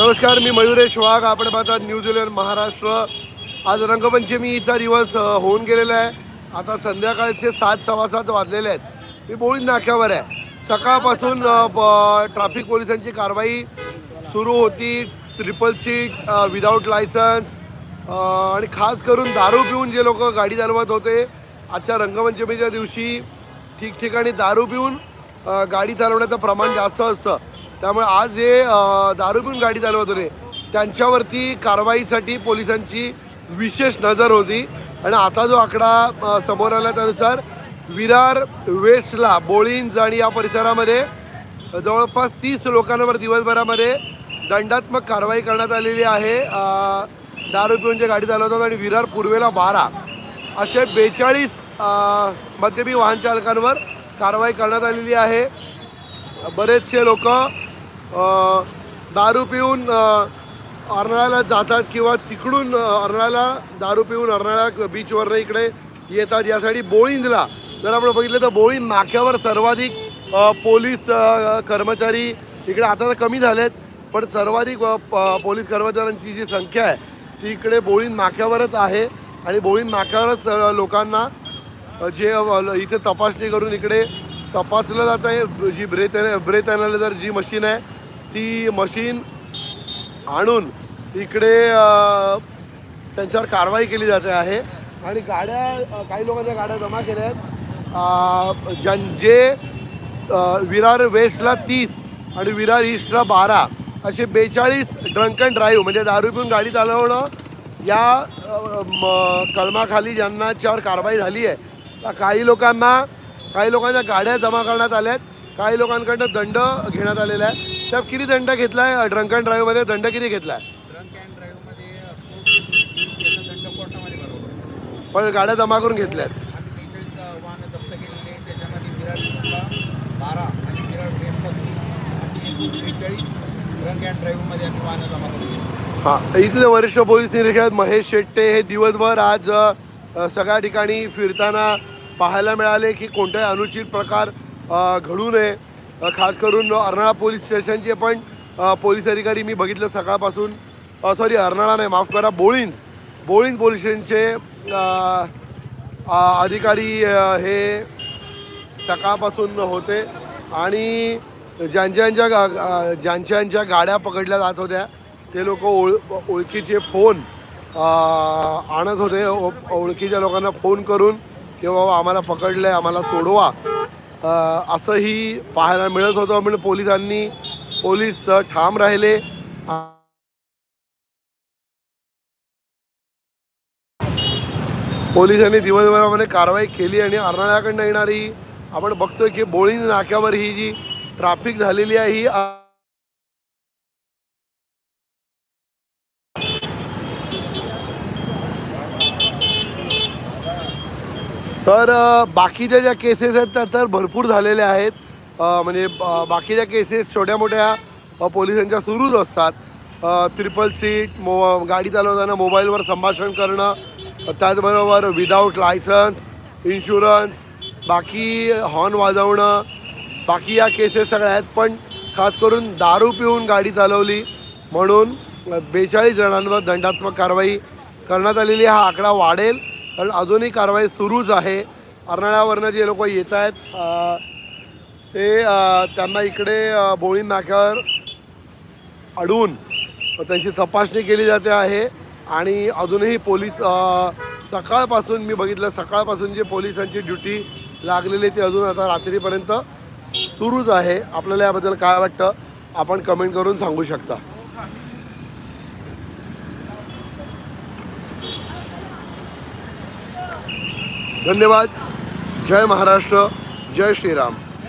नमस्कार मी मयुरेश वाघ. आपण पाहतात न्यूझीलंड महाराष्ट्र. आज रंगपंचमीचा दिवस होऊन गेलेला आहे. आता संध्याकाळचे सात सव्वा सात वाजलेले आहेत. मी बोळी नाक्यावर आहे. सकाळपासून प- ट्रॅफिक पोलिसांची कारवाई सुरू होती. ट्रिपल सीट विदाऊट लायसन्स आणि खास करून दारू पिऊन जे लोक गाडी चालवत होते आजच्या रंगपंचमीच्या दिवशी ठिकठिकाणी दारू पिऊन गाडी चालवण्याचं प्रमाण जास्त असतं. त्यामुळे आज जे दारू पिऊन गाडी चालवत होते. त्यांच्यावरती कारवाईसाठी पोलिसांची विशेष नजर होती. आणि आता जो आकडा समोर आला त्यानुसार विरार वेस्टला बोळींज आणि या परिसरामध्ये जवळपास तीस लोकांवर दिवसभरामध्ये दंडात्मक कारवाई करण्यात आलेली आहे. दारू पिऊन जे गाडी चालवतात आणि विरार पूर्वेला बारा असे बेचाळीस मद्यपी वाहन चालकांवर कारवाई करण्यात आलेली आहे. बरेचसे लोक दारू पिऊन अर्नाळ्याला जातात किंवा तिकडून अर्नाळ्याला दारू पिऊन अर्नाळा बीचवरनं इकडे येतात. यासाठी बोळींदला जर आपण बघितलं तर बोळी नाक्यावर सर्वाधिक पोलीस कर्मचारी इकडे आता तर कमी झालेत पण सर्वाधिक प- पोलीस कर्मचाऱ्यांची जी संख्या आहे ती इकडे बोळींज नाक्यावरच आहे. आणि बोळी नाक्यावरच लोकांना जे इथे तपासणी करून इकडे तपासलं जात आहे. जी ब्रेथ ब्रेथ ॲनालिझर जी मशीन आहे ती मशीन आणून इकडे त्यांच्यावर कारवाई केली जाते आहे. आणि गाड्या काही लोकांच्या गाड्या जमा केल्या आहेत. ज्यां जे विरार वेस्टला तीस आणि विरार ईस्टला बारा असे बेचाळीस ड्रंक अँड ड्राईव्ह म्हणजे दारू पिऊन गाडी चालवणं या अ, म, कलमाखाली ज्यांनाच्यावर कारवाई झाली आहे त्या काही लोकांना काही लोकांच्या गाड्या जमा करण्यात आल्या आहेत. काही लोकांकडनं दंड घेण्यात आलेला आहे. त्यात किती दंड घेतला आहे ड्रंक अँड ड्राईव्हमध्ये दंड किती घेतला आहे ड्रंक अँड ड्राईव्हमध्ये त्याचा दंड कोर्टामध्ये बरोबर पण गाड्या जमा करून घेतल्या आहेत आम्ही बेचाळीस वाहनं जप्त केलेली आहे त्याच्यामध्ये विरार ईस्टला बारा आणि विरार वेस्टला तीस अशी बेचाळीस ड्रंक अँड ड्राईव्हमध्ये आम्ही वाहनं जमा केलेली आहेत हां इथले वरिष्ठ पोलीस निरीक्षक महेश शेट्टे हे दिवसभर आज अ, सगळ्या ठिकाणी फिरताना पाहायला मिळाले की कोणताही अनुचित प्रकार अ, घडू नये. खास करून अर्नाळा पोलीस स्टेशनचे पण पोलीस अधिकारी मी बघितलं सकाळपासून. सॉरी अर्नाळा नाही माफ करा बोळींज. बोळींज पोलीस स्टेशनचे अधिकारी हे सकाळपासून होते आणि ज्यांच्या ज्यांच्या गा- ज्यांच्या ज्यांच्या गाड्या पकडल्या जात होत्या ते लोक ओळ ओळखीचे फोन आणत होते. ओ- ओळखीच्या लोकांना फोन करून की बाबा आम्हाला पकडलं आहे आम्हाला सोडवा. असंही पाहायला मिळत होतं. म्हणजे पोलिसांनी पोलीस ठाम राहिले. पोलिसांनी दिवसभरामध्ये कारवाई केली आणि अर्नाळ्याकडनं येणारी आपण बघतोय की बोळी नाक्यावर ही जी ट्रॅफिक झालेली आहे ही अ- तर बाकीच्या ज्या केसेस आहेत त्या तर भरपूर झालेल्या आहेत. म्हणजे बाकीच्या केसेस छोट्या मोठ्या पोलिसांच्या सुरूच असतात. ट्रिपल सीट मो गाडी चालवताना मोबाईलवर संभाषण करणं त्याचबरोबर विदाऊट लायसन्स इन्शुरन्स बाकी हॉर्न वाजवणं बाकी या केसेस सगळ्या आहेत. पण खास करून दारू पिऊन गाडी चालवली म्हणून बेचाळीस जणांवर दंडात्मक कारवाई करण्यात आलेली हा आकडा वाढेल. कारण अजूनही कारवाई सुरूच आहे. अर्नाळ्यावरनं जे लोक येत आहेत ते त्यांना इकडे बोळी नाक्यावर अडवून त्यांची तपासणी केली जाते आहे. आणि अजूनही पोलीस सकाळपासून मी बघितलं सकाळपासून जे पोलिसांची ड्युटी लागलेली ती अजून आता रात्रीपर्यंत सुरूच आहे. आपल्याला याबद्दल काय वाटतं आपण कमेंट करून सांगू शकता. धन्यवाद. जय महाराष्ट्र. जय श्रीराम.